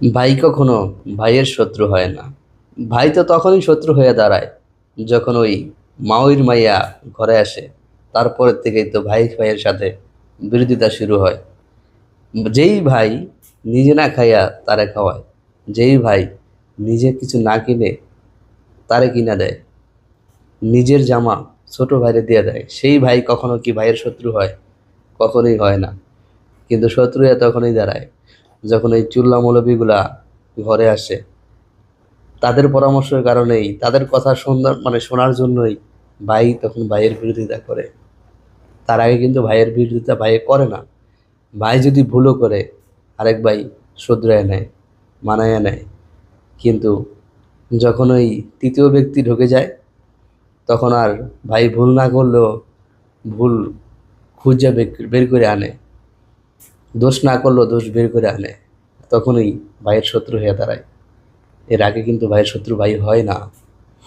ভাই কখনো ভাইয়ের শত্রু হয় না। ভাই তো তখনই শত্রু হয়ে দাঁড়ায়, যখন ওই মাউইর মাইয়া ঘরে আসে। তারপরের থেকেই তো ভাই ভাইয়ের সাথে বিরোধিতা শুরু হয়। যেই ভাই নিজে না খাইয়া তারে খাওয়ায়, যেই ভাই নিজে কিছু না কিনে তারে কিনা দেয়, নিজের জামা ছোট ভাইরে দিয়ে দেয়, সেই ভাই কখনো কি ভাইয়ের শত্রু হয়? কখনোই হয় না। কিন্তু শত্রু তখনই দাঁড়ায়। যখন এই চুল্লা মৌলবীগুলা ঘরে আসে, তাদের পরামর্শের কারণেই, তাদের কথা শোনার মানে শোনার জন্যই ভাই তখন ভাইয়ের বিরোধিতা করে। তার আগে কিন্তু ভাইয়ের বিরোধিতা ভাই করে না। ভাই যদি ভুলও করে, আরেক ভাই শুধরায় নেয়, মানায় নেয়। কিন্তু যখন ওই তৃতীয় ব্যক্তি ঢুকে যায়, তখন আর ভাই ভুল না করলেও ভুল খুঁজে বের করে আনে। দোষ না করলেও দোষ বের করে আনে। তখনই ভাইয়ের শত্রু হয়ে দাঁড়ায়। এর আগে কিন্তু ভাইয়ের শত্রু ভাই হয় না।